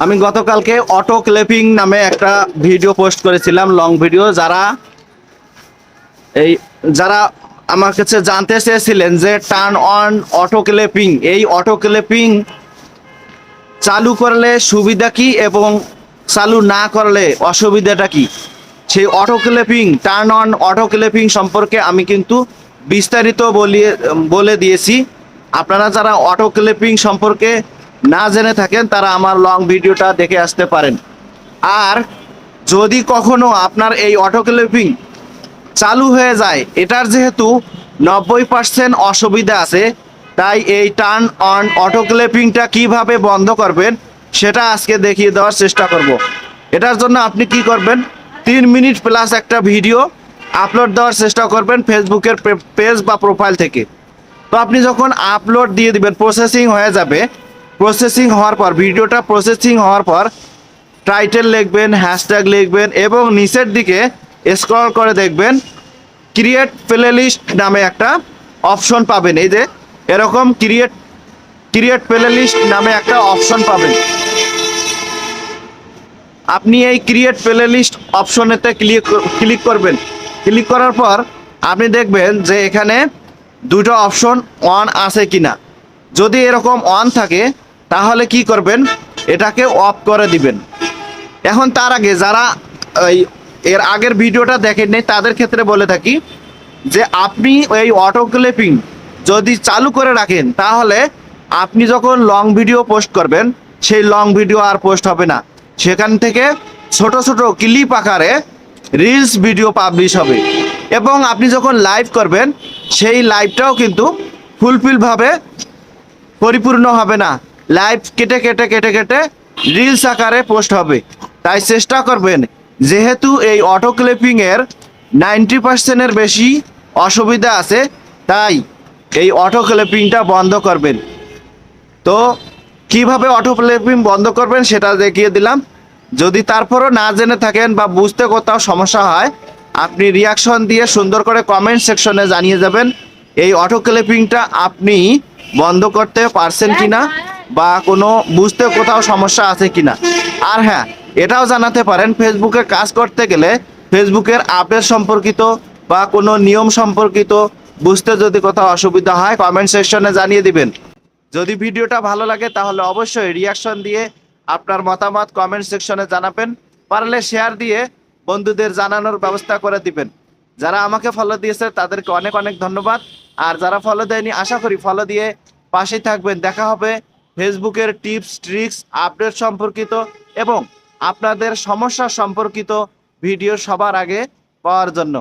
আমি গতকালকে auto clipping নামে একটা ভিডিও পোস্ট করেছিলাম, লং ভিডিও, যারা এই, যারা আমার কাছে জানতে চেয়েছিলেন যে টার্ন অন অটো ক্লেপিং এই অটো ক্লেপিং চালু করলে সুবিধা কি এবং চালু না করলে অসুবিধাটা কি? সেই auto clipping turn on auto clipping সম্পর্কে আমি কিন্তু বিস্তারিত বলিয়ে, বলে দিয়েছি। আপনারা যারা অটো ক্লেপিং সম্পর্কে না জেনে থাকেন, তারা আমার লং ভিডিওটা দেখে আসতে পারেন। আর যদি কখনো আপনার এই অটো ক্লেপিং চালু হয়ে যায়, এটার যেহেতু নব্বই পার্সেন্ট অসুবিধা আছে, তাই এই টার্ন অন অটো ক্লেপিংটা কীভাবে বন্ধ করবেন, সেটা আজকে দেখিয়ে দেওয়ার চেষ্টা করব। এটার জন্য আপনি কি করবেন, তিন মিনিট প্লাস একটা ভিডিও আপলোড দেওয়ার চেষ্টা করবেন ফেসবুকের পেজ বা প্রোফাইল থেকে। তো আপনি যখন আপলোড দিয়ে দিবেন প্রসেসিং হয়ে যাবে প্রসেসিং হওয়ার পর, ভিডিওটা প্রসেসিং হওয়ার পর টাইটেল লিখবেন হ্যাশট্যাগ লিখবেন এবং নিচের দিকে স্ক্রল করে দেখবেন ক্রিয়েট প্লেলিস্ট নামে একটা অপশন পাবেন। এই যে, এরকম ক্রিয়েট ক্রিয়েট প্লেলিস্ট নামে একটা অপশন পাবেন। আপনি এই ক্রিয়েট প্লেলিস্ট অপশনেতে ক্লিক ক্লিক করবেন। ক্লিক করার পর আপনি দেখবেন যে এখানে দুটো অপশন অন আছে কিনা। যদি এরকম অন থাকে তাহলে কি করবেন? এটাকে অফ করে দিবেন। এখন তার আগে যারা এর আগের ভিডিওটা দেখেননি তাদের ক্ষেত্রে বলে থাকি যে আপনি এই অটো ক্লিপিং যদি চালু করে রাখেন, তাহলে আপনি যখন লং ভিডিও পোস্ট করবেন, সেই লং ভিডিও আর পোস্ট হবে না। সেখান থেকে ছোট ছোট ক্লিপ আকারে রিলস ভিডিও পাবলিশ হবে। এবং আপনি যখন লাইভ করবেন, সেই লাইভটাও কিন্তু ফুলফিলভাবে পরিপূর্ণ হবে না। লাইভ কেটে কেটে কেটে কেটে রিলস আকারে পোস্ট হবে। তাই চেষ্টা করবেন যেহেতু এই অটো ক্লিপিং এর নাইনটি পার্সেন্টের বেশি অসুবিধা আছে তাই এই অটো ক্লিপিংটা বন্ধ করবেন। তো কীভাবে অটো ক্লিপিং বন্ধ করবেন সেটা দেখিয়ে দিলাম। যদি তারপরও না জেনে থাকেন বা বুঝতে কোথাও সমস্যা হয় আপনি রিয়াকশন দিয়ে সুন্দর করে কমেন্ট সেকশনে জানিয়ে যাবেন এই অটো ক্লিপিংটা আপনি বন্ধ করতে পারছেন কিনা। বা কোনো বুঝতে কোথাও সমস্যা আছে কিনা। আর হ্যাঁ এটাও জানাতে পারেন ফেসবুকে কাজ করতে গেলে ফেসবুকের আপডেট সম্পর্কিত বা কোনো নিয়ম সম্পর্কিত বুঝতে যদি কোথাও অসুবিধা হয় কমেন্ট সেকশনে জানিয়ে দিবেন। যদি ভিডিওটা ভালো লাগে, তাহলে অবশ্যই রিয়াকশন দিয়ে আপনার মতামত কমেন্ট সেকশনে জানাবেন। পারলে শেয়ার দিয়ে বন্ধুদের জানানোর ব্যবস্থা করে দিবেন। যারা আমাকে ফলো দিয়েছে, তাদেরকে অনেক অনেক ধন্যবাদ। আর যারা ফলো দেয়নি, আশা করি ফলো দিয়ে পাশেই থাকবেন। দেখা হবে ফেসবুকের টিপস, ট্রিক্স, আপডেট সম্পর্কিত এবং আপনাদের সমস্যা সম্পর্কিত ভিডিও সবার আগে পাওয়ার জন্য।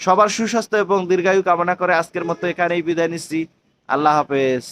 সবার সুস্বাস্থ্য এবং দীর্ঘায়ু কামনা করে আজকের মতো এখানেই বিদায় নিচ্ছি। আল্লাহ হাফেজ।